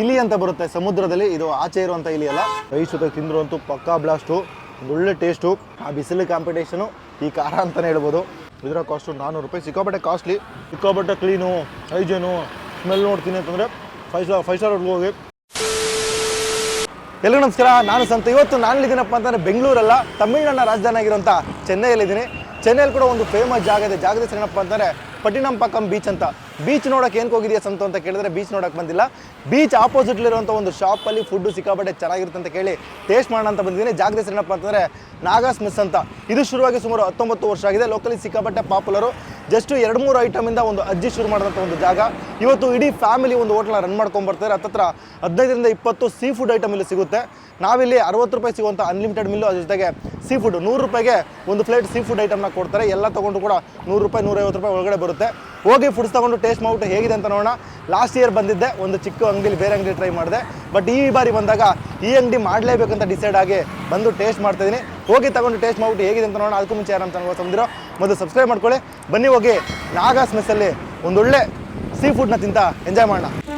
ಇಲಿ ಅಂತ ಬರುತ್ತೆ. ಸಮುದ್ರದಲ್ಲಿ ಇದು ಆಚೆ ಇರುವಂಥ ಇಲಿ ಅಲ್ಲ. ರೈಸ್ ಜೊತೆ ತಿಂದ್ರು ಅಂತೂ ಪಕ್ಕಾ ಬ್ಲಾಸ್ಟು ಒಳ್ಳೆ ಟೇಸ್ಟು ಆ ಬಿಸಿಲು ಕಾಂಪಿಟೇಷನು ಈ ಖಾರ ಅಂತಲೇ ಹೇಳ್ಬೋದು. ಇದರ ಕಾಸ್ಟು ನಾನ್ನೂರು ರೂಪಾಯಿ ಸಿಕ್ಕಾಪಟ್ಟೆ ಕಾಸ್ಟ್ಲಿ ಸಿಕ್ಕಾಪಟ್ಟೆ ಕ್ಲೀನು ಹೈಜೀನು ಸ್ಮೆಲ್ ನೋಡ್ತೀನಿ ಅಂತಂದರೆ ಫೈವ್ ಸ್ಟಾರ್ ಫೈವ್ ಸ್ಟಾರ್ ಹೋಗಿ. ಎಲ್ಲ ನಮಸ್ಕಾರ. ನಾನು ಸಂತ, ಇವತ್ತು ನಾನು ಇಲ್ಲಿದ್ದೀನಪ್ಪ ಅಂತಂದ್ರೆ ಬೆಂಗಳೂರಲ್ಲ. ತಮಿಳುನಾಡಿನ ರಾಜಧಾನಿ ಆಗಿರುವಂಥ ಚೆನ್ನೈಯಲ್ಲಿದ್ದೀನಿ. ಚೆನ್ನೈಯಲ್ಲಿ ಕೂಡ ಒಂದು ಫೇಮಸ್ ಜಾಗ ಇದೆ. ಜಾಗದ ಹೆಸರು ಏನಪ್ಪ ಅಂತಂದ್ರೆ ಪಟ್ಟಿನಂಪಕಂ ಬೀಚ್ ಅಂತ. ಬೀಚ್ ನೋಡಕ್ಕೆ ಏನಕ್ಕೆ ಹೋಗಿದೆಯಾ ಸಂತು ಅಂತ ಕೇಳಿದ್ರೆ ಬೀಚ್ ನೋಡೋಕೆ ಬಂದಿಲ್ಲ. ಬೀಚ್ ಆಪೋಸಿಟ್ಲಿರುವಂಥ ಒಂದು ಶಾಪಲ್ಲಿ ಫುಡ್ಡು ಸಿಕ್ಕಾಪಟ್ಟೆ ಚೆನ್ನಾಗಿರುತ್ತೆ ಅಂತ ಕೇಳಿ ಟೇಸ್ಟ್ ಮಾಡೋಣ ಅಂತ ಬಂದಿದ್ದೀನಿ. ಜಾಗದ ಹೆಸರು ಏನಪ್ಪ ಅಂತಂದ್ರೆ ನಾಗಾಸ್ ಮಿಸ್ ಅಂತ. ಇದು ಶುರುವಾಗಿ ಸುಮಾರು ಹತ್ತೊಂಬತ್ತು ವರ್ಷ ಆಗಿದೆ. ಲೋಕಲಿ ಸಿಕ್ಕಾಪಟ್ಟೆ ಪಾಪ್ಯುಲರು ಜಸ್ಟ್ ಎರಡು ಮೂರು ಐಟಮಿಂದ ಒಂದು ಅಜ್ಜಿ ಶುರು ಮಾಡಿದಂಥ ಒಂದು ಜಾಗ. ಇವತ್ತು ಇಡೀ ಫ್ಯಾಮಿಲಿ ಒಂದು ಹೋಟ್ಲನ್ನ ರನ್ ಮಾಡ್ಕೊಂಡು ಬರ್ತಾರೆ ಹತ್ತತ್ರ ಹದಿನೈದರಿಂದ ಇಪ್ಪತ್ತು ಸೀ ಫುಡ್ ಐಟಮ್ ಇಲ್ಲಿ ಸಿಗುತ್ತೆ. ನಾವಿಲ್ಲಿ ಅರವತ್ತು ರೂಪಾಯಿ ಸಿಗುವಂಥ ಅನ್ಲಿಮಿಟೆಡ್ ಮಿಲ್ಲು ಅದ್ರ ಜೊತೆಗೆ ಸೀ ಫುಡ್ ನೂರು ರೂಪಾಯಿಗೆ ಒಂದು ಪ್ಲೇಟ್ ಸೀ ಫುಡ್ ಐಟಮ್ನ ಕೊಡ್ತಾರೆ. ಎಲ್ಲ ತೊಗೊಂಡು ಕೂಡ ನೂರು ರೂಪಾಯಿ, ನೂರೈವತ್ತು ರೂಪಾಯಿ ಒಳಗಡೆ ಬರುತ್ತೆ. ಹೋಗಿ ಫುಡ್ಸ್ ತೊಗೊಂಡು ಟೇಸ್ಟ್ ಮಾಡ್ಬಿಟ್ಟು ಹೇಗಿದೆ ಅಂತ ನೋಡೋಣ. ಲಾಸ್ಟ್ ಇಯರ್ ಬಂದಿದ್ದೆ, ಒಂದು ಚಿಕ್ಕ ಅಂಗಡಿಲಿ ಬೇರೆ ಅಂಗಡಿ ಟ್ರೈ ಮಾಡಿದೆ. ಬಟ್ ಈ ಬಾರಿ ಬಂದಾಗ ಈ ಅಂಗಡಿ ಮಾಡಲೇಬೇಕಂತ ಡಿಸೈಡ್ ಆಗಿ ಬಂದು ಟೇಸ್ಟ್ ಮಾಡ್ತಾಯಿದ್ದೀನಿ ಹೋಗಿ ತಗೊಂಡು ಟೇಸ್ಟ್ ಮಾಡ್ಬಿಟ್ಟು ಹೇಗಿದೆ ಅಂತ ನೋಡೋಣ. ಅದಕ್ಕೂ ಮುಂಚೆ ಯಾರು ಅಂತ ತಂದಿರೋ ಮೊದಲು ಸಬ್ಸ್ಕ್ರೈಬ್ ಮಾಡ್ಕೊಳ್ಳಿ. ಬನ್ನಿ ಹೋಗಿ ನಾಗಾಸ್ ಮೆಸ್ಸಲ್ಲಿ ಒಂದೊಳ್ಳೆ ಸೀ ಫುಡ್ನ ತಿಂತ ಎಂಜಾಯ್ ಮಾಡೋಣ.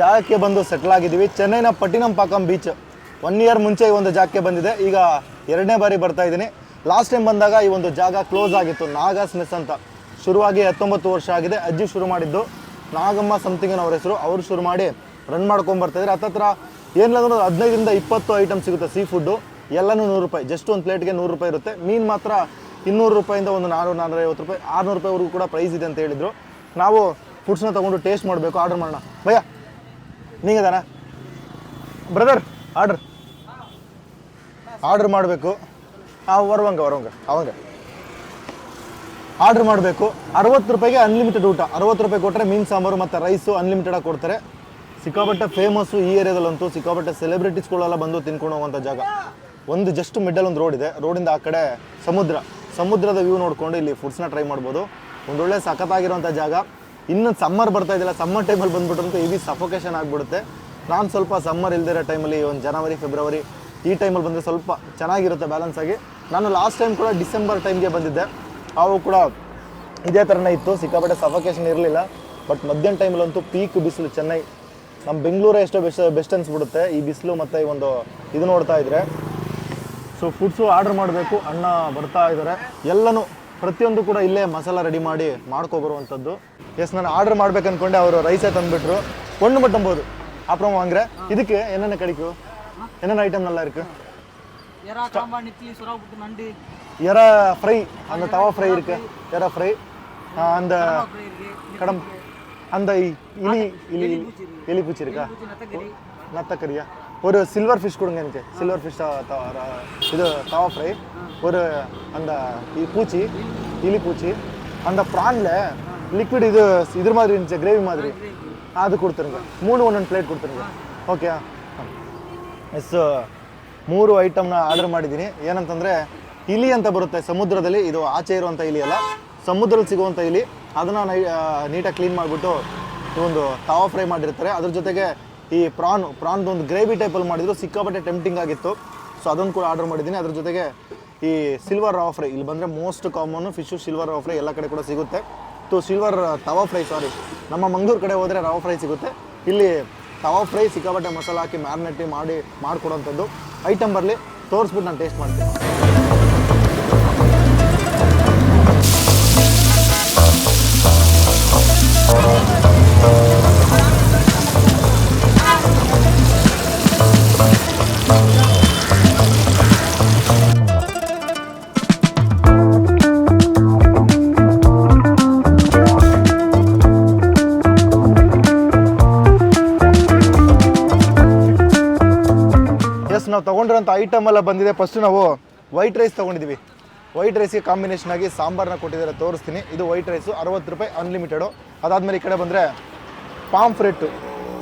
ಜಾಗಕ್ಕೆ ಬಂದು ಸೆಟ್ಲ್ ಆಗಿದ್ದೀವಿ. ಚೆನ್ನೈನ ಪಟ್ಟಿನಂಪಾಕಂ ಬೀಚ್ ಒನ್ ಇಯರ್ ಮುಂಚೆ ಈ ಒಂದು ಜಾಗಕ್ಕೆ ಬಂದಿದೆ. ಈಗ ಎರಡನೇ ಬಾರಿ ಬರ್ತಾ ಇದ್ದೀನಿ. ಲಾಸ್ಟ್ ಟೈಮ್ ಬಂದಾಗ ಈ ಒಂದು ಜಾಗ ಕ್ಲೋಸ್ ಆಗಿತ್ತು. ನಾಗಾಸ್ ಮೆಸ್ ಅಂತ. ಶುರುವಾಗಿ ಹತ್ತೊಂಬತ್ತು ವರ್ಷ ಆಗಿದೆ. ಅಜ್ಜಿ ಶುರು ಮಾಡಿದ್ದು. ನಾಗಮ್ಮ ಸಮಥಿಂಗ್ ಅವ್ರ ಹೆಸರು. ಅವರು ಶುರು ಮಾಡಿ ರನ್ ಮಾಡ್ಕೊಂಡು ಬರ್ತಾಯಿದ್ರೆ ಹತ್ತತ್ರ ಏನಿಲ್ಲ ಅಂದ್ರೆ ಹದಿನೈದರಿಂದ ಇಪ್ಪತ್ತು ಐಟಮ್ ಸಿಗುತ್ತೆ ಸೀ ಫುಡ್ಡು ಎಲ್ಲನೂ ನೂರು ರೂಪಾಯಿ. ಜಸ್ಟ್ ಒಂದು ಪ್ಲೇಟ್ಗೆ ನೂರು ರೂಪಾಯಿ ಇರುತ್ತೆ. ಮೀನು ಮಾತ್ರ ಇನ್ನೂರು ರೂಪಾಯಿಂದ ಒಂದು ನಾನ್ನೂರು ನಾನ್ನೂರೈವತ್ತು ರೂಪಾಯಿ, ಆರುನೂರು ರೂಪಾಯಿವರೆಗೂ ಕೂಡ ಪ್ರೈಸ್ ಇದೆ ಅಂತ ಹೇಳಿದರು. ನಾವು ಫುಡ್ಸ್ನ ತೊಗೊಂಡು ಟೇಸ್ಟ್ ಮಾಡಬೇಕು. ಆರ್ಡರ್ ಮಾಡೋಣ. ಭಯ್ಯ. நீங்கள் தானே பிரதர் ஆர்டர் ಆರ್ಡರ್ ಮಾಡಬೇಕು ಆ ಬರುವಂಗ ಬರುವಂಗ ಅವಂಗ ಆರ್ಡರ್ ಮಾಡಬೇಕು ಅರವತ್ತು ರೂಪಾಯಿಗೆ ಅನ್ಲಿಮಿಟೆಡ್ ಊಟ ಅರವತ್ತು ರೂಪಾಯಿ ಕೊಟ್ಟರೆ ಮೀನು ಸಾಂಬಾರು ಮತ್ತು ರೈಸು ಅನ್ಲಿಮಿಟೆಡಾಗಿ ಕೊಡ್ತಾರೆ ಸಿಕ್ಕಾಪಟ್ಟೆ ಫೇಮಸ್ಸು ಈ ಏರಿಯಾದಲ್ಲಂತೂ ಸಿಕ್ಕಾಪಟ್ಟೆ ಸೆಲೆಬ್ರಿಟೀಸ್ಗಳೆಲ್ಲ ಬಂದು ತಿನ್ಕೊಂಡು ಹೋಗುವಂಥ ಜಾಗ ಒಂದು ಜಸ್ಟ್ ಮಿಡ್ಡಲ್ ಒಂದು ರೋಡ್ ಇದೆ ರೋಡಿಂದ ಆ ಕಡೆ ಸಮುದ್ರ ಸಮುದ್ರದ ವ್ಯೂ ನೋಡ್ಕೊಂಡು ಇಲ್ಲಿ ಫುಡ್ಸ್ನ ಟ್ರೈ ಮಾಡ್ಬೋದು ಒಂದೊಳ್ಳೆ ಸಖತ್ತಾಗಿರೋಂಥ ಜಾಗ ಇನ್ನು ಸಮ್ಮರ್ ಬರ್ತಾ ಇದೆಯಲ್ಲ ಸಮ್ಮರ್ ಟೈಮಲ್ಲಿ ಬಂದ್ಬಿಟ್ರಂತೂ ಇಡೀ ಸಫೋಕೇಶನ್ ಆಗಿಬಿಡುತ್ತೆ. ನಾನು ಸ್ವಲ್ಪ ಸಮ್ಮರ್ ಇಲ್ದಿರೋ ಟೈಮಲ್ಲಿ ಒಂದು ಜನವರಿ ಫೆಬ್ರವರಿ ಈ ಟೈಮಲ್ಲಿ ಬಂದರೆ ಸ್ವಲ್ಪ ಚೆನ್ನಾಗಿರುತ್ತೆ ಬ್ಯಾಲೆನ್ಸ್ ಆಗಿ. ನಾನು ಲಾಸ್ಟ್ ಟೈಮ್ ಕೂಡ ಡಿಸೆಂಬರ್ ಟೈಮ್ಗೆ ಬಂದಿದ್ದೆ. ಅವು ಕೂಡ ಇದೇ ಥರನೇ ಇತ್ತು, ಸಿಕ್ಕಾಪಟ್ಟೆ ಸಫೋಕೇಶನ್ ಇರಲಿಲ್ಲ. ಬಟ್ ಮಧ್ಯಾಹ್ನ ಟೈಮಲ್ಲಂತೂ ಪೀಕ್ ಬಿಸಿಲು ಚೆನ್ನೈ. ನಮ್ಮ ಬೆಂಗಳೂರು ಎಷ್ಟೋ ಬೆಸ್ಟ್ ಬೆಸ್ಟ್ ಅನ್ಸ್ಬಿಡುತ್ತೆ. ಈ ಬಿಸಿಲು ಮತ್ತು ಈ ಒಂದು ಇದು ನೋಡ್ತಾ ಇದ್ರೆ. ಸೊ ಫುಡ್ಸು ಆರ್ಡರ್ ಮಾಡಬೇಕು ಅಣ್ಣ ಬರ್ತಾ ಇದ್ದಾರೆ ಎಲ್ಲನೂ ಪ್ರತಿಯೊಂದು ಕೂಡ ಇಲ್ಲೇ ಮಸಾಲ ರೆಡಿ ಮಾಡಿ ಮಾಡ್ಕೊಬರುವಂಥದ್ದು ಎಸ್ ನಾನು ಆರ್ಡರ್ ಮಾಡ್ಬೇಕು ಅನ್ಕೊಂಡೆ ಅವರು ರೈಸೇ ತಂದುಬಿಟ್ರು ஒன்று மட்டும் போதும் அப்புறம் வாங்குறேன் இதுக்கு என்னென்ன கிடைக்கும் என்னென்ன ஐட்டம் நல்லா இருக்கு எறா காம்பா நெத்திலி சுறா புட்டு நண்டு எறா ஃப்ரை அந்த தவா ஃப்ரை இருக்கு எறா ஃப்ரை அந்த அப்புறம் இருக்கு கடம் அந்த இ- இலி இலி எலி பூச்சி இருக்கா பூச்சி நத்தக்கறி நத்தக்கரியா ಒಂದು ஒரு சில்வர் ஃபிஷ் கொடுங்க எனக்கு. சில்வர் ஃபிஷ் இது தவா ஃப்ரை ஒரு அந்த பூச்சி இலி பூச்சி, அந்த ப்ரானில் ಲಿಕ್ವಿಡ್ ಇದು இது மாதிரி இருந்துச்சு ಗ್ರೇವಿ மாதிரி. ಅದು கொடுத்துருங்க. மூணு ஒன்று ಪ್ಲೇಟ್ கொடுத்துருங்க. ಓಕೆ ಎಸ್ ಮೂರು ಐಟಮ್ನ ಆರ್ಡರ್ ಮಾಡಿದ್ದೀನಿ. ಏನಂತಂದರೆ ಇಲಿ ಅಂತ ಬರುತ್ತೆ ಸಮುದ್ರದಲ್ಲಿ, ಇದು ಆಚೆ ಇರುವಂಥ ಇಲಿ ಅಲ್ಲ. ಸಮುದ್ರದಲ್ಲಿ ಸಿಗುವಂಥ ಇಲಿ. ಅದನ್ನು ನೀಟಾಗಿ ಕ್ಲೀನ್ ಮಾಡಿಬಿಟ್ಟು ಒಂದು ತಾವ ಫ್ರೈ ಮಾಡಿರ್ತಾರೆ. ಅದ್ರ ಜೊತೆಗೆ ಈ ಪ್ರಾನ್ ಪ್ರಾನ್ದು ಒಂದು ಗ್ರೇವಿ ಟೈಪಲ್ಲಿ ಮಾಡಿದ್ರು, ಸಿಕ್ಕಾಪಟ್ಟೆ ಟೆಂಪ್ಟಿಂಗ್ ಆಗಿತ್ತು. ಸೊ ಅದನ್ನು ಕೂಡ ಆರ್ಡರ್ ಮಾಡಿದ್ದೀನಿ. ಅದ್ರ ಜೊತೆಗೆ ಈ ಸಿಲ್ವರ್ ರಾವ್ ಫ್ರೈ ಇಲ್ಲಿ ಬಂದರೆ most common fish silver rava fry ಎಲ್ಲ ಕಡೆ ಕೂಡ ಸಿಗುತ್ತೆ. So silver tawa fry sorry ನಮ್ಮ ಮಂಗಳೂರು ಕಡೆ ಹೋದರೆ ರವಾ ಫ್ರೈ ಸಿಗುತ್ತೆ. ಇಲ್ಲಿ ತವಾ ಫ್ರೈ ಸಿಕ್ಕಾಪಟ್ಟೆ ಮಸಾಲ ಹಾಕಿ ಮ್ಯಾರಿನೇಟಿ ಮಾಡಿ, ಮಾಡಿಕೊಡೋಂಥದ್ದು. ಐಟಮ್ ಬರಲಿ, ತೋರಿಸ್ಬಿಟ್ಟು ನಾನು ಟೇಸ್ಟ್ ಮಾಡ್ತೀನಿ. ಎಸ್ ತೊಗೊಂಡಿರೋಂಥ ಐಟಮ್ ಎಲ್ಲ ಬಂದಿದೆ. ಫಸ್ಟ್ ನಾವು ವೈಟ್ ರೈಸ್ ತೊಗೊಂಡಿದ್ದೀವಿ. ವೈಟ್ ರೈಸ್ಗೆ ಕಾಂಬಿನೇಷನ್ ಆಗಿ ಸಾಂಬಾರನ್ನ ಕೊಟ್ಟಿದ್ದಾರೆ. ತೋರಿಸ್ತೀನಿ. ಇದು ವೈಟ್ ರೈಸು ಅರವತ್ತು ರೂಪಾಯಿ ಅನ್ಲಿಮಿಟೆಡು ಅದಾದಮೇಲೆ ಈ ಕಡೆ ಬಂದರೆ ಪಾಂಫ್ರೆಟ್ಟು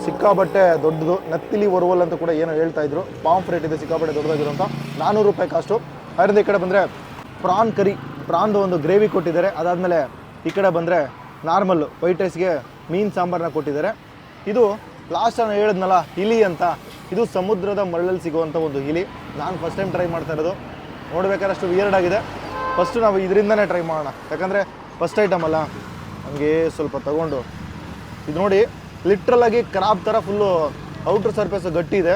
ಸಿಕ್ಕಾಬಟ್ಟೆ ದೊಡ್ಡದು. ನತ್ತಿಲಿ ಒರ್ವಲ್ ಅಂತ ಕೂಡ ಏನೋ ಹೇಳ್ತಾ ಇದ್ರು. ಪಾಂಫ್ರೆಟ್ ಇದೆ ಸಿಕ್ಕಾಬಟ್ಟೆ ದೊಡ್ಡದಾಗಿರುವಂಥ ನಾನ್ನೂರು ರೂಪಾಯಿ ಕಾಸ್ಟು ಅದರಿಂದ ಈ ಕಡೆ ಬಂದರೆ ಪ್ರಾನ್ ಕರಿ ಪ್ರಾನ್ದು ಒಂದು ಗ್ರೇವಿ ಕೊಟ್ಟಿದ್ದಾರೆ. ಅದಾದಮೇಲೆ ಈ ಕಡೆ ಬಂದರೆ ನಾರ್ಮಲ್ ವೈಟ್ ರೈಸ್ಗೆ ಮೀನು ಸಾಂಬಾರನ್ನ ಕೊಟ್ಟಿದ್ದಾರೆ. ಇದು ಲಾಸ್ಟ್ ನಾನು ಹೇಳಿದ್ನಲ್ಲ ಇಲಿ ಅಂತ. ಇದು ಸಮುದ್ರದ ಮರಳಲ್ಲಿ ಸಿಗುವಂಥ ಒಂದು ಇಲಿ ನಾನು ಫಸ್ಟ್ ಟೈಮ್ ಟ್ರೈ ಮಾಡ್ತಾ ಇರೋದು. ನೋಡ್ಬೇಕಾದ್ರೆ ಅಷ್ಟು ವಿಯರ್ಡ್ ಆಗಿದೆ. ಫಸ್ಟು ನಾವು ಇದರಿಂದನೇ ಟ್ರೈ ಮಾಡೋಣ. ಯಾಕಂದರೆ ಫಸ್ಟ್ ಐಟಮ್ ಅಲ್ಲ. ಹಂಗೆ ಸ್ವಲ್ಪ ತಗೊಂಡು. ಇದು ನೋಡಿ ಲಿಟ್ರಲ್ ಆಗಿ ಕ್ರಾಬ್ ಥರ ಫುಲ್ಲು ಔಟ್ರ್ ಸರ್ಫೇಸ್ ಗಟ್ಟಿ ಇದೆ.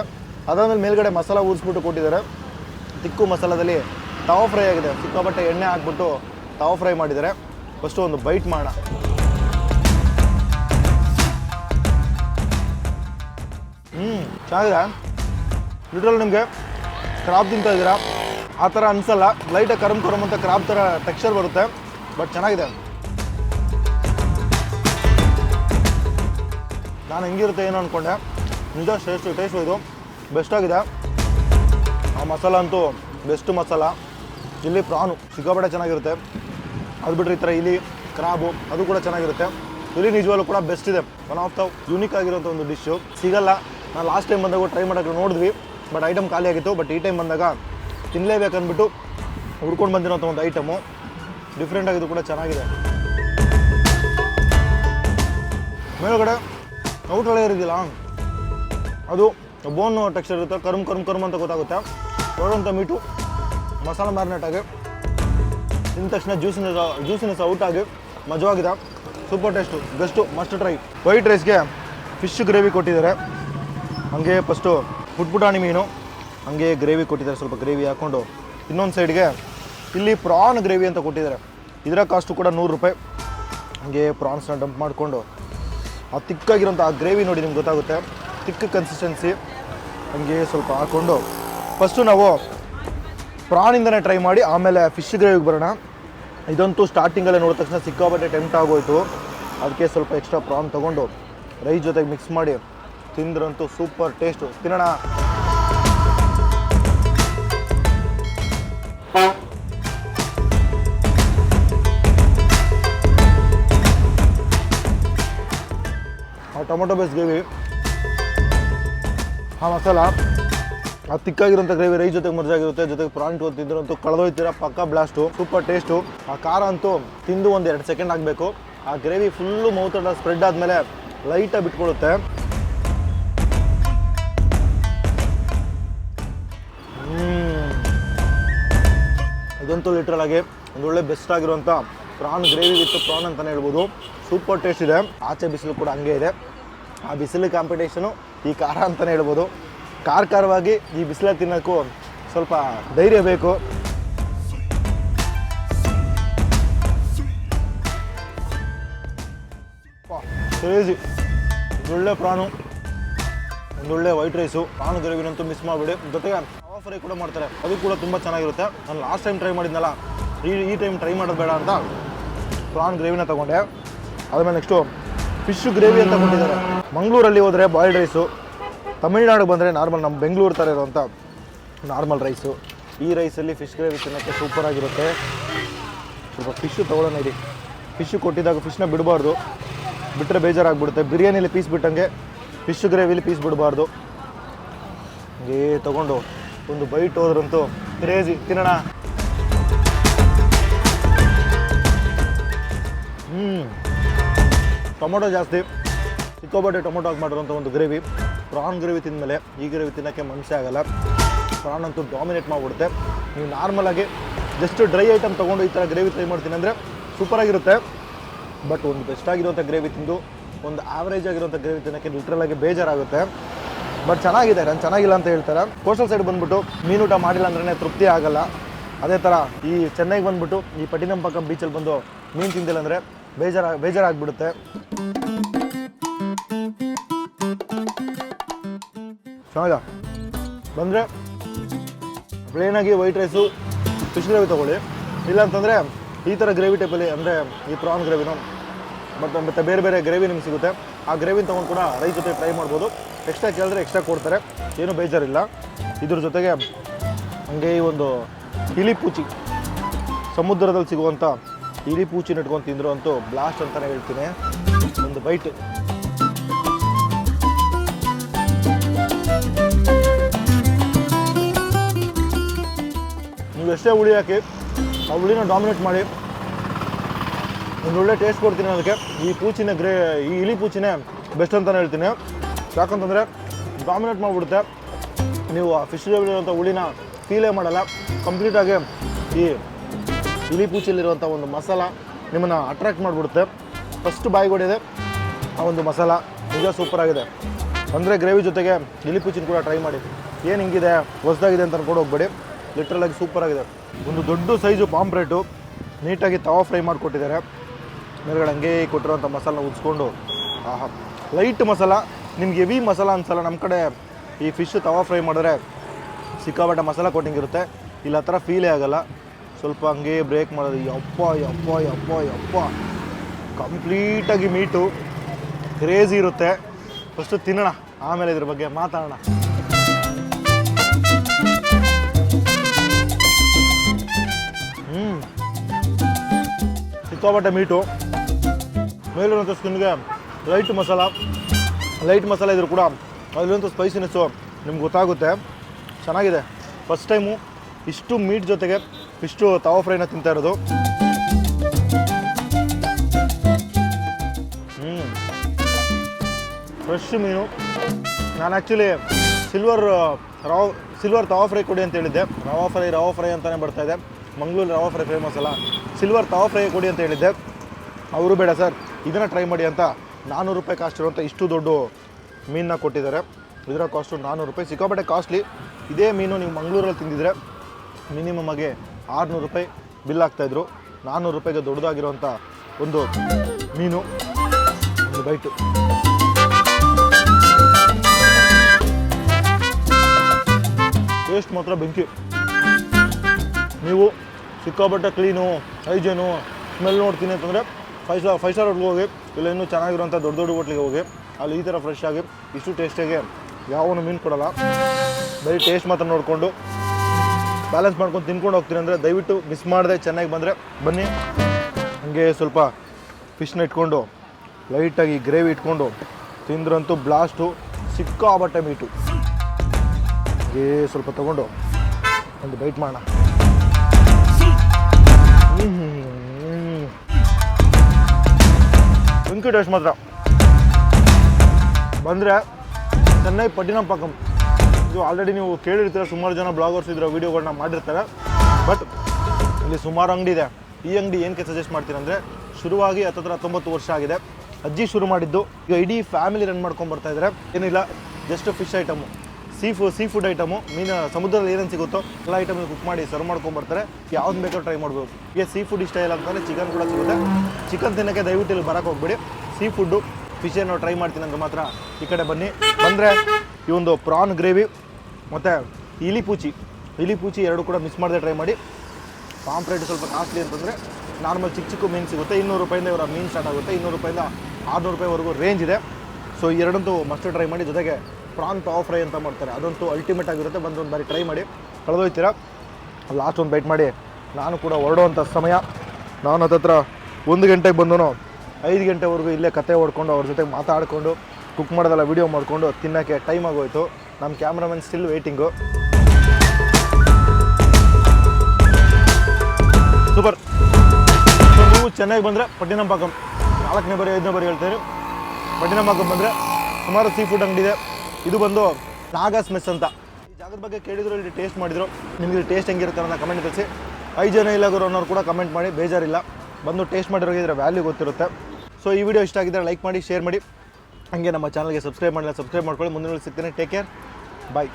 ಅದಾದಮೇಲೆ ಮೇಲ್ಗಡೆ ಮಸಾಲ ಊರಿಸ್ಬಿಟ್ಟು ಕೊಟ್ಟಿದ್ದಾರೆ. ತಿಕ್ಕು ಮಸಾಲದಲ್ಲಿ ತವ ಫ್ರೈ ಆಗಿದೆ. ಸಿಕ್ಕಾಪಟ್ಟೆ ಎಣ್ಣೆ ಹಾಕ್ಬಿಟ್ಟು ತವ ಫ್ರೈ ಮಾಡಿದ್ದಾರೆ. ಫಸ್ಟು ಒಂದು ಬೈಟ್ ಮಾಡೋಣ. ಹ್ಞೂ ಚೆನ್ನಾಗಿದೆ. ಲಿಟ್ರಲ್ ನಿಮಗೆ ಕ್ರಾಬ್ ತಿಂತ ಇದ್ದೀರಾ? ಆ ಥರ ಅನಿಸಲ್ಲ. ಲೈಟಾಗಿ ಕರಮ್ ಕರಮ್ ಅಂತ ಕ್ರಾಬ್ ಥರ ಟೆಕ್ಸ್ಚರ್ ಬರುತ್ತೆ. ಬಟ್ ಚೆನ್ನಾಗಿದೆ. ನಾನು ಹೆಂಗಿರುತ್ತೆ ಏನು ಅನ್ಕೊಂಡೆ? ನಿಜ, ಶ್ರೇಷ್ಠ ಟೇಸ್ಟ್ ಇದು. ಬೆಸ್ಟ್ ಆಗಿದೆ. ಆ ಮಸಾಲ ಅಂತೂ ಬೆಸ್ಟ್ ಮಸಾಲ. ಇಲ್ಲಿ ಪ್ರಾನು ಸಿಕ್ಕಾಪಟ್ಟೆ ಚೆನ್ನಾಗಿರುತ್ತೆ. ಅದು ಬಿಟ್ಟರೆ ಈ ಥರ ಇಲಿ ಕ್ರಾಬು ಅದು ಕೂಡ ಚೆನ್ನಾಗಿರುತ್ತೆ. ಇಲ್ಲಿ ನಿಜವಾಗ್ಲೂ ಕೂಡ ಬೆಸ್ಟ್ ಇದೆ. ಒನ್ ಆಫ್ ದ ಯೂನಿಕ್ ಆಗಿರೋಂಥ ಒಂದು ಡಿಶ್ಶು ಸಿಗಲ್ಲ. ನಾನು ಲಾಸ್ಟ್ ಟೈಮ್ ಬಂದಾಗ ಟ್ರೈ ಮಾಡೋಕ್ಕೆ ನೋಡಿದ್ವಿ ಬಟ್ ಐಟಮ್ ಖಾಲಿ ಆಗಿತ್ತು. ಬಟ್ ಈ ಟೈಮ್ ಬಂದಾಗ ತಿನ್ನಲೇಬೇಕಂದ್ಬಿಟ್ಟು ಹುಡ್ಕೊಂಡು ಬಂದಿರೋಂಥ ಒಂದು ಐಟಮು ಡಿಫ್ರೆಂಟ್ ಆಗಿದ್ದು ಕೂಡ ಚೆನ್ನಾಗಿದೆ. ಮೇಲುಗಡೆ ಔಟ್ ಇರೋದಿಲ್ಲ. ಅದು ಬೋನ್ ಟೆಕ್ಸ್ಚರ್ ಇರುತ್ತೆ, ಕರ್ಮ್ ಕರ್ಮ್ ಕರ್ಮ್ ಅಂತ ಗೊತ್ತಾಗುತ್ತೆ. ಒಳ್ಳೆಂಥ ಮೀಟು, ಮಸಾಲೆ ಮ್ಯಾರಿನೇಟ್ ಆಗಿ, ತಿಂದ ತಕ್ಷಣ ಜ್ಯೂಸಿನ ಜ್ಯೂಸಿನ ಸಹ ಔಟ್ ಆಗಿ ಮಜವಾಗಿದೆ. Super taste best must try white ರೈಸ್ಗೆ fish gravy ಕೊಟ್ಟಿದ್ದಾರೆ. ಹಾಗೆ ಫಸ್ಟು ಪುಟ್ಪುಟಾಣಿ ಮೀನು. ಹಾಗೆ ಗ್ರೇವಿ ಕೊಟ್ಟಿದ್ದಾರೆ, ಸ್ವಲ್ಪ ಗ್ರೇವಿ ಹಾಕ್ಕೊಂಡು. ಇನ್ನೊಂದು ಸೈಡ್ಗೆ ಇಲ್ಲಿ ಪ್ರಾನ್ ಗ್ರೇವಿ ಅಂತ ಕೊಟ್ಟಿದ್ದಾರೆ. ಇದರ ಕಾಸ್ಟು ಕೂಡ ನೂರು ರೂಪಾಯಿ. ಹಾಗೆ ಪ್ರಾನ್ಸ್ನ ಡಂಪ್ ಮಾಡಿಕೊಂಡು. ಆ ತಿಕ್ಕಾಗಿರೋಂಥ ಆ ಗ್ರೇವಿ ನೋಡಿ ನಿಮ್ಗೆ ಗೊತ್ತಾಗುತ್ತೆ. ತಿಕ್ಕ ಕನ್ಸಿಸ್ಟೆನ್ಸಿ ಹಾಗೆ ಸ್ವಲ್ಪ ಹಾಕ್ಕೊಂಡು ಫಸ್ಟು ನಾವು ಪ್ರಾಣಿಂದನೇ ಟ್ರೈ ಮಾಡಿ, ಆಮೇಲೆ ಫಿಶ್ ಗ್ರೇವಿಗೆ ಬರೋಣ. ಇದಂತೂ ಸ್ಟಾರ್ಟಿಂಗಲ್ಲೇ ನೋಡಿದ ತಕ್ಷಣ ಸಿಕ್ಕಾಪಟ್ಟೆ ಟೆಂಪ್ಟ್ ಆಗೋಯ್ತು. ಅದಕ್ಕೆ ಸ್ವಲ್ಪ ಎಕ್ಸ್ಟ್ರಾ ಪ್ರಾನ್ ತೊಗೊಂಡು, ರೈಸ್ ಜೊತೆಗೆ ಮಿಕ್ಸ್ ಮಾಡಿ. ತಿಂದ್ರಂತೂ ಸೂಪರ್ ಟೇಸ್ಟು. ತಿನ್ನೋಣ. Tomato base gravy. ಆ ಮಸಾಲ. ಆ ತಿಕ್ಕಾಗಿರೋಂಥ ಗ್ರೇವಿ ರೈಸ್ ಜೊತೆಗೆ ಮರ್ಜಾಗಿರುತ್ತೆ ಜೊತೆಗೆ ಪ್ರಾನ್ ತಿಂದ್ರಂತೂ ಕಳೆದೋಯ್ತೀರ. ಪಕ್ಕ ಬ್ಲಾಸ್ಟು ಸೂಪರ್ ಟೇಸ್ಟು. ಆ ಖಾರ ಅಂತೂ ತಿಂದು ಒಂದು ಎರಡು ಸೆಕೆಂಡ್ ಆಗಬೇಕು. ಆ ಗ್ರೇವಿ ಫುಲ್ಲು ಮೌತಡ ಸ್ಪ್ರೆಡ್ ಆದಮೇಲೆ ಲೈಟಾಗಿ ಬಿಟ್ಕೊಳ್ಳುತ್ತೆ ಇದಂತೂ ಲಿಟ್ರಲ್ ಆಗಿ ಒಂದು ಒಳ್ಳೆ ಬೆಸ್ಟ್ ಆಗಿರುವಂಥ ಪ್ರಾನ್ ಗ್ರೇವಿ ವಿತ್ ಪ್ರಾನ್ ಅಂತಲೇ ಹೇಳ್ಬೋದು. ಸೂಪರ್ ಟೇಸ್ಟ್ ಇದೆ. ಆಚೆ ಬಿಸಿಲು ಕೂಡ ಹಂಗೆ ಇದೆ. ಆ ಬಿಸಿಲು ಕಾಂಪಿಟೇಷನು ಈ ಖಾರ ಅಂತಲೇ ಹೇಳ್ಬೋದು. ಖಾರ ಖಾರವಾಗಿ ಈ ಬಿಸಿಲ ತಿನ್ನೋಕ್ಕೂ ಸ್ವಲ್ಪ ಧೈರ್ಯ ಬೇಕು. ಕ್ರೇಜಿ ಒಳ್ಳೆ ಪ್ರಾನು ಒಂದೊಳ್ಳೆ ವೈಟ್ ರೈಸು ಪ್ರಾನ್ ಗ್ರೇವಿನಂತೂ ಮಿಸ್ ಮಾಡಿಬಿಡಿ. ಜೊತೆಗೆ ಫ್ರೈ ಕೂಡ ಮಾಡ್ತಾರೆ. ಅದು ಕೂಡ ತುಂಬ ಚೆನ್ನಾಗಿರುತ್ತೆ. ನಾನು ಲಾಸ್ಟ್ ಟೈಮ್ ಟ್ರೈ ಮಾಡಿದ್ನಲ್ಲ, ಈ ಈ ಟೈಮ್ ಟ್ರೈ ಮಾಡೋದು ಬೇಡ ಅಂತ ಪ್ರಾನ್ ಗ್ರೇವಿನ ತೊಗೊಂಡೆ. ಆದಮೇಲೆ ನೆಕ್ಸ್ಟು ಫಿಶ್ ಗ್ರೇವಿ ಅಂತ ಕೊಟ್ಟಿದ್ದಾರೆ. ಮಂಗಳೂರಲ್ಲಿ ಹೋದರೆ ಬಾಯ್ಲ್ಡ್ ರೈಸು ತಮಿಳ್ನಾಡು ಬಂದರೆ ನಾರ್ಮಲ್ ನಮ್ಮ ಬೆಂಗಳೂರು ಥರ ಇರುವಂಥ ನಾರ್ಮಲ್ ರೈಸು ಈ ರೈಸಲ್ಲಿ ಫಿಶ್ ಗ್ರೇವಿ ತಿನ್ನೋಕ್ಕೆ ಸೂಪರ್ ಆಗಿರುತ್ತೆ. ಸ್ವಲ್ಪ ಫಿಶ್ಶು ತೊಗೊಳ್ಳೋಣ ಇರಿ. ಫಿಶ್ಶು ಕೊಟ್ಟಿದ್ದಾಗ ಫಿಶ್ನ ಬಿಡಬಾರ್ದು. ಬಿಟ್ಟರೆ ಬೇಜಾರಾಗ್ಬಿಡುತ್ತೆ. ಬಿರಿಯಾನಿಲಿ ಪೀಸ್ ಬಿಟ್ಟಂಗೆ ಫಿಶ್ ಗ್ರೇವಿಲಿ ಪೀಸ್ ಬಿಡಬಾರ್ದು. ಹಂಗೇ ತಗೊಂಡು ಒಂದು ಬೈಟ್ ಹೋದ್ರಂತೂ ಕ್ರೇಜಿ. ತಿನ್ನೋಣ. ಹ್ಞೂ ಟೊಮೊಟೊ ಜಾಸ್ತಿ. ಸಿಕ್ಕೋಬಟ್ಟೆ ಟೊಮೊಟೊ ಹಾಕಿ ಮಾಡಿರೋಂಥ ಒಂದು ಗ್ರೇವಿ. ಪ್ರಾನ್ ಗ್ರೇವಿ ತಿಂದಮೇಲೆ ಈ ಗ್ರೇವಿ ತಿನ್ನೋಕ್ಕೆ ಮನಸ್ಸೇ ಆಗಲ್ಲ. ಪ್ರಾನ್ ಅಂತೂ ಡಾಮಿನೇಟ್ ಮಾಡಿಬಿಡುತ್ತೆ. ನೀವು ನಾರ್ಮಲಾಗಿ ಜಸ್ಟ್ ಡ್ರೈ ಐಟಮ್ ತೊಗೊಂಡು ಈ ಥರ ಗ್ರೇವಿ ಟ್ರೈ ಮಾಡ್ತೀನಿ ಅಂದರೆ ಸೂಪರಾಗಿರುತ್ತೆ ಬಟ್ ಒಂದು ಬೆಸ್ಟ್ ಆಗಿರುವಂಥ ಗ್ರೇವಿ ತಿಂದು, ಒಂದು ಆವ್ರೇಜ್ ಆಗಿರುವಂಥ ಗ್ರೇವಿ ತಿನ್ನೋಕ್ಕೆ ಲಿಟ್ರಲ್ಲಾಗಿ ಬೇಜಾರಾಗುತ್ತೆ. ಬಟ್ ಚೆನ್ನಾಗಿದೆ ನಾನು ಚೆನ್ನಾಗಿಲ್ಲ ಅಂತ ಹೇಳ್ತಾರೆ. ಕೋಸ್ಟಲ್ ಸೈಡ್ ಬಂದ್ಬಿಟ್ಟು ಮೀನೂಟ ಮಾಡಿಲ್ಲ ಅಂದ್ರೆ ತೃಪ್ತಿ ಆಗಲ್ಲ. ಅದೇ ಥರ ಈ ಚೆನ್ನೈಗೆ ಬಂದ್ಬಿಟ್ಟು ಈ ಪಟ್ಟಿನಂಪಕ್ಕ ಬೀಚಲ್ಲಿ ಬಂದು ಮೀನು ತಿಂದಿಲ್ಲ ಅಂದರೆ ಬೇಜಾರ, ಬೇಜಾರಾಗ್ಬಿಡುತ್ತೆ. ಬಂದ್ರೆ ಬಂದರೆ ಪ್ಲೇನಾಗಿ ವೈಟ್ ರೈಸು ಫಿಶ್ ಗ್ರೇವಿ ತೊಗೊಳ್ಳಿ. ಇಲ್ಲಾಂತಂದರೆ ಈ ಥರ ಗ್ರೇವಿ ಟೈಪಲ್ಲಿ ಅಂದರೆ ಈ ಪ್ರಾನ್ ಗ್ರೇವಿನ ಮತ್ತು ಮತ್ತೆ ಬೇರೆ ಬೇರೆ ಗ್ರೇವಿ ನಿಮ್ಗೆ ಸಿಗುತ್ತೆ. ಆ ಗ್ರೇವಿನ ತೊಗೊಂಡು ಕೂಡ ರೈಸ್ ಜೊತೆ ಟ್ರೈ ಮಾಡ್ಬೋದು. ಎಕ್ಸ್ಟ್ರಾ ಕೇಳಿದ್ರೆ ಎಕ್ಸ್ಟ್ರಾ ಕೊಡ್ತಾರೆ. ಏನೂ ಬೇಜಾರಿಲ್ಲ. ಇದ್ರ ಜೊತೆಗೆ ಹಂಗೆ ಈ ಒಂದು ಇಲಿ ಪೂಚಿ. ಸಮುದ್ರದಲ್ಲಿ ಸಿಗುವಂಥ ಇಲಿ ಪೂಚಿನ ಇಟ್ಕೊಂಡು ತಿಂದರು ಅಂತೂ ಬ್ಲಾಸ್ಟ್ ಅಂತಲೇ ಹೇಳ್ತೀನಿ. ಒಂದು ಬೈಟ್ ನೀವು ಎಷ್ಟೇ ಹುಳಿ ಹಾಕಿ, ಆ ಹುಳಿನ ಡಾಮಿನೇಟ್ ಮಾಡಿ. ಒಂದು ಒಳ್ಳೆ ಟೇಸ್ಟ್ ಕೊಡ್ತೀನಿ ಅದಕ್ಕೆ. ಈ ಪೂಚಿನ ಗ್ರೇ ಈ ಇಲಿ ಪೂಚಿನೇ ಬೆಸ್ಟ್ ಅಂತಲೇ ಹೇಳ್ತೀನಿ. ಯಾಕಂತಂದರೆ ಡಾಮಿನೇಟ್ ಮಾಡಿಬಿಡುತ್ತೆ. ನೀವು ಆ ಫಿಶ್ ಇರುವಂಥ ಹುಳಿನ ಫೀಲೇ ಮಾಡಲ್ಲ. ಕಂಪ್ಲೀಟಾಗಿ ಈ ಇಲಿ ಪೂಚಿಲಿರುವಂಥ ಒಂದು ಮಸಾಲ ನಿಮ್ಮನ್ನು ಅಟ್ರಾಕ್ಟ್ ಮಾಡಿಬಿಡುತ್ತೆ. ಫಸ್ಟ್ ಬಾಯಿಗೊಡಿದೆ ಆ ಒಂದು ಮಸಾಲ ನಿಜ ಸೂಪರ್ ಆಗಿದೆ. ಅಂದರೆ ಗ್ರೇವಿ ಜೊತೆಗೆ ಇಲಿ ಪೂಚಿನ ಕೂಡ ಟ್ರೈ ಮಾಡಿ. ಏನು ಹಿಂಗಿದೆ? ಹೊಸದಾಗಿದೆ ಅಂತ ಅನ್ಕೊಂಡು ಹೋಗ್ಬೇಡಿ. ಲಿಟ್ರಲಾಗಿ ಸೂಪರ್ ಆಗಿದೆ. ಒಂದು ದೊಡ್ಡ ಸೈಜು ಪಾಂಪ್ರೇಟು ನೀಟಾಗಿ ತವಾ ಫ್ರೈ ಮಾಡಿಕೊಟ್ಟಿದ್ದಾರೆ. ಮೇಲ್ಗಡೆ ಹಂಗೆ ಕೊಟ್ಟಿರೋಂಥ ಮಸಾಲ ಉಜ್ಕೊಂಡು. ಆಹಾ. ಲೈಟ್ ಮಸಾಲ ನಿಮ್ಗೆ ಹೆವಿ ಮಸಾಲ ಅನ್ಸಲ್ಲ ನಮ್ಮ ಕಡೆ ಈ ಫಿಶ್ ತವಾ ಫ್ರೈ ಮಾಡಿದ್ರೆ ಸಿಕ್ಕಾಪಟ್ಟೆ ಮಸಾಲ ಕೋಟಿಂಗ್ ಇರುತ್ತೆ. ಇಲ್ಲ, ಆ ಥರ ಫೀಲೇ ಆಗೋಲ್ಲ. ಸ್ವಲ್ಪ ಹಂಗೆ ಬ್ರೇಕ್ ಮಾಡೋದು. ಯಪ್ಪ ಯಪ್ಪ ಯಪ್ಪ ಯಪ್ಪ. ಕಂಪ್ಲೀಟಾಗಿ ಮೀಟು ಕ್ರೇಜಿ ಇರುತ್ತೆ. ಫಸ್ಟು ತಿನ್ನೋಣ. ಆಮೇಲೆ ಇದ್ರ ಬಗ್ಗೆ ಮಾತಾಡೋಣ. ಹ್ಞೂ ಸಿಕ್ಕಾಪಟ್ಟೆ ಮೀಟು ಮೇಲಿರುವಂಥ ಸ್ಕಿನ್ಗೆ ಲೈಟ್ ಮಸಾಲ. ಲೈಟ್ ಮಸಾಲೆ ಇದ್ರೂ ಕೂಡ ಅದರಲ್ಲಿರುವಂಥ ಸ್ಪೈಸಿನೆಸ್ಸು ನಿಮ್ಗೆ ಗೊತ್ತಾಗುತ್ತೆ. ಚೆನ್ನಾಗಿದೆ. ಫಸ್ಟ್ ಟೈಮು ಇಷ್ಟು ಮೀಟ್ ಜೊತೆಗೆ ಇಷ್ಟು ತವಾ ಫ್ರೈನ ತಿಂತಾ ಇರೋದು. ಹ್ಞೂ ಫ್ರೆಶ್ ಮೀನು. ನಾನು ಆ್ಯಕ್ಚುಲಿ ಸಿಲ್ವರ್ ರಾವ್ ಸಿಲ್ವರ್ ತವಾ ಫ್ರೈ ಕೊಡಿ ಅಂತ ಹೇಳಿದ್ದೆ. ರವಾ ಫ್ರೈ ರವಾ ಫ್ರೈ ಅಂತಲೇ ಇದೆ. ಮಂಗಳೂರು ರವಾ ಫ್ರೈ ಫೇಮಸ್ ಅಲ್ಲ. ಸಿಲ್ವರ್ ತವಾ ಫ್ರೈ ಕೊಡಿ ಅಂತ ಹೇಳಿದ್ದೆ. ಅವರು ಬೇಡ ಸರ್. ಇದನ್ನು ಟ್ರೈ ಮಾಡಿ ಅಂತ ನಾನ್ನೂರು ರೂಪಾಯಿ ಕಾಸ್ಟ್ ಇರುವಂಥ ಇಷ್ಟು ದೊಡ್ಡ ಮೀನನ್ನ ಕೊಟ್ಟಿದ್ದಾರೆ. ಇದರ ಕಾಸ್ಟು ನಾನ್ನೂರು ರೂಪಾಯಿ ಸಿಕ್ಕಾಪಟ್ಟೆ ಕಾಸ್ಟ್ಲಿ ಇದೇ ಮೀನು ನೀವು ಮಂಗಳೂರಲ್ಲಿ ತಿಂದಿದ್ರೆ ಮಿನಿಮಮ್ ಆಗಿ ಆರುನೂರು ರೂಪಾಯಿ ಬಿಲ್ ಆಗ್ತಾಯಿದ್ರು ನಾನ್ನೂರು ರೂಪಾಯಿಗೆ ದೊಡ್ಡದಾಗಿರುವಂಥ ಒಂದು ಮೀನು, ಒಂದು ಬೈಟು ಟೇಸ್ಟ್ ಮಾತ್ರ ಬೆಂಕಿ. ನೀವು ಸಿಕ್ಕಾಪಟ್ಟೆ ಕ್ಲೀನು ಹೈಜೇನು ಸ್ಮೆಲ್ ನೋಡ್ತೀನಿ ಅಂತಂದರೆ ಫೈವ್ ಸ್ಟಾರ್ ಫೈವ್ ಸ್ಟಾರ್ ಹೋಗಿ ಇಲ್ಲ, ಇನ್ನೂ ಚೆನ್ನಾಗಿರುವಂಥ ದೊಡ್ಡ ದೊಡ್ಡ ಹೋಟ್ಲಿಗೆ ಹೋಗಿ, ಅಲ್ಲಿ ಈ ಥರ ಫ್ರೆಶ್ ಆಗಿ ಇಷ್ಟು ಟೇಸ್ಟಿಗೆ ಯಾವನು ಮೀನು ಕೊಡಲ್ಲ. ಬರೀ ಟೇಸ್ಟ್ ಮಾತ್ರ ನೋಡಿಕೊಂಡು ಬ್ಯಾಲೆನ್ಸ್ ಮಾಡ್ಕೊಂಡು ತಿನ್ಕೊಂಡು ಹೋಗ್ತೀನಿ ಅಂದರೆ ದಯವಿಟ್ಟು ಮಿಸ್ ಮಾಡದೆ ಚೆನ್ನಾಗಿ ಬಂದರೆ ಬನ್ನಿ. ಹಂಗೆ ಸ್ವಲ್ಪ ಫಿಶ್ನ ಇಟ್ಕೊಂಡು ಲೈಟಾಗಿ ಗ್ರೇವಿ ಇಟ್ಕೊಂಡು ತಿಂದ್ರಂತೂ ಬ್ಲಾಸ್ಟು ಸಿಕ್ಕಾಬಟ್ಟೆ ಮೀಟು ಹಾಗೇ ಸ್ವಲ್ಪ ತಗೊಂಡು ಒಂದು ಬೈಟ್ ಮಾಡೋಣ. ಬೆಂಕಿ ಟೇಸ್ಟ್ ಮಾತ್ರ. ಬಂದರೆ ಚೆನ್ನೈ ಪಟ್ಟಿನಂಪಾಕಂ ಇದು ಆಲ್ರೆಡಿ ನೀವು ಕೇಳಿರ್ತೀರ, ಸುಮಾರು ಜನ ಬ್ಲಾಗರ್ಸ್ ಇದ್ರೆ ವೀಡಿಯೋಗಳನ್ನ ಮಾಡಿರ್ತಾರೆ. ಬಟ್ ಇಲ್ಲಿ ಸುಮಾರು ಅಂಗಡಿ ಇದೆ. ಈ ಅಂಗಡಿ ಏನಕ್ಕೆ ಸಜೆಸ್ಟ್ ಮಾಡ್ತೀನಿ ಅಂದರೆ, ಶುರುವಾಗಿ ಹತ್ತತ್ರ ಹತ್ತೊಂಬತ್ತು ವರ್ಷ ಆಗಿದೆ. ಅಜ್ಜಿ ಶುರು ಮಾಡಿದ್ದು, ಈಗ ಇಡೀ ಫ್ಯಾಮಿಲಿ ರನ್ ಮಾಡ್ಕೊಂಡು ಬರ್ತಾ ಏನಿಲ್ಲ ಜಸ್ಟ್ ಫಿಶ್ ಐಟಮು ಸೀ ಫು ಸೀ ಫುಡ್ ಐಟಮು ಮೀನು ಸಮುದ್ರದಲ್ಲಿ ಏನೇನು ಸಿಗುತ್ತೋ ಎಲ್ಲ ಐಟಮ್ ಕುಕ್ ಮಾಡಿ ಸರ್ವ್ ಮಾಡ್ಕೊಂಡು ಬರ್ತಾರೆ. ಯಾವ್ದು ಬೇಕೋ ಟ್ರೈ ಮಾಡ್ಬೋದು. ಈಗ ಸೀ ಫುಡ್ ಇಷ್ಟ ಇಲ್ಲ ಅಂತಂದರೆ ಚಿಕನ್ ಕೂಡ ಸಿಗುತ್ತೆ. ಚಿಕನ್ ತಿನ್ನೋಕ್ಕೆ ದಯವಿಟ್ಟು ಇಲ್ಲಿ ಬರೋಕ್ಕೆ ಹೋಗ್ಬೇಡಿ. ಸೀ ಫುಡ್ಡು ಫಿಶ್ ಏನೋ ಟ್ರೈ ಮಾಡ್ತೀನಿ ಅಂದ್ರೆ ಮಾತ್ರ ಈ ಕಡೆ ಬನ್ನಿ. ಬಂದರೆ ಈ ಒಂದು ಪ್ರಾನ್ ಗ್ರೇವಿ ಮತ್ತು ಇಲಿ ಪೂಚಿ. ಇಲಿ ಪೂಚಿ ಎರಡು ಕೂಡ ಮಿಸ್ ಮಾಡದೆ ಟ್ರೈ ಮಾಡಿ. ಪಾಂಪ್ರೇಟ್ ಸ್ವಲ್ಪ ಕಾಸ್ಟ್ಲಿ ಅಂತಂದರೆ ನಾರ್ಮಲ್ ಚಿಕ್ಕ ಚಿಕ್ಕ ಮೀನು ಸಿಗುತ್ತೆ. ಇನ್ನೂರು ರೂಪಾಯಿಂದ ಇವರ ಮೀನು ಸ್ಟಾರ್ಟ್ ಆಗುತ್ತೆ. ಇನ್ನೂರು ರೂಪಾಯಿಂದ ಆರುನೂರು ರೂಪಾಯಿವರೆಗೂ ರೇಂಜ್ ಇದೆ. ಸೊ ಎರಡಂತೂ ಮಸ್ಟ್ ಟ್ರೈ ಮಾಡಿ ಜೊತೆಗೆ ಪ್ರಾನ್ ಪಾವ್ ಫ್ರೈ ಅಂತ ಮಾಡ್ತಾರೆ. ಅದಂತೂ ಅಲ್ಟಿಮೇಟ್ ಆಗಿರುತ್ತೆ. ಬಂದು ಒಂದು ಬಾರಿ ಟ್ರೈ ಮಾಡಿ. ಕಳೆದೋಯ್ತೀರಾ? ಲಾಸ್ಟ್ ಒಂದು ಬೈಟ್ ಮಾಡಿ. ನಾನು ಕೂಡ ಹೊರಡುವಂಥ ಸಮಯ. ನಾನು ಹತ್ತತ್ರ ಒಂದು ಗಂಟೆಗೆ ಬಂದನು ಐದು ಗಂಟೆವರೆಗೂ ಇಲ್ಲೇ ಕತೆ ಹೊಡ್ಕೊಂಡು ಅವ್ರ ಜೊತೆ ಮಾತಾಡಿಕೊಂಡು ಕುಕ್ ಮಾಡೋದೆಲ್ಲ ವೀಡಿಯೋ ಮಾಡಿಕೊಂಡು ತಿನ್ನೋಕ್ಕೆ ಟೈಮ್ ಆಗೋಯ್ತು. ನಮ್ಮ ಕ್ಯಾಮ್ರಾಮನ್ ಸ್ಟಿಲ್ ವೇಟಿಂಗು ಸೂಪರ್ ನೀವು ಚೆನ್ನಾಗಿ ಬಂದರೆ ಪಟ್ಟಿನಂಪಾಕಂ. ನಾಲ್ಕನೇ ಬಾರಿ, ಐದನೇ ಬಾರಿ ಹೇಳ್ತಾರೆ ಪಟ್ಟಿನಂಪಾಕಂ ಬಂದರೆ ಸುಮಾರು ಸೀ ಫುಡ್ ಅಂಗಡಿ ಇದೆ. ಇದು ಬಂದು ನಾಗಾಸ್ ಮೆಸ್ ಅಂತ. ಈ ಜಾಗದ ಬಗ್ಗೆ ಕೇಳಿದ್ರು ಇಲ್ಲಿ ಟೇಸ್ಟ್ ಮಾಡಿದ್ರು. ನಿಮಗೆ ಟೇಸ್ಟ್ ಹೆಂಗಿರುತ್ತೆ ಅನ್ನೋ ಕಮೆಂಟ್ ತಿಳಿಸಿ. ಐದು ಜನ ಇಲ್ಲ ಗುರು ಅನ್ನೋರು ಕೂಡ ಕಮೆಂಟ್ ಮಾಡಿ, ಬೇಜಾರಿಲ್ಲ. ಬಂದು ಟೇಸ್ಟ್ ಮಾಡಿರೋಗಿದ್ರೆ ವ್ಯಾಲ್ಯೂ ಗೊತ್ತಿರುತ್ತೆ. ಸೊ ಈ ವಿಡಿಯೋ ಇಷ್ಟ ಆಗಿದ್ರೆ ಲೈಕ್ ಮಾಡಿ ಶೇರ್ ಮಾಡಿ. ಹಾಗೆ ನಮ್ಮ ಚಾನಲ್ಗೆ ಸಬ್ಸ್ಕ್ರೈಬ್ ಮಾಡಿಲ್ಲ ಸಬ್ಸ್ಕ್ರೈಬ್ ಮಾಡ್ಕೊಳ್ಳಿ. ಮುಂದಿನ ಸಿಗ್ತೀನಿ. Take care bye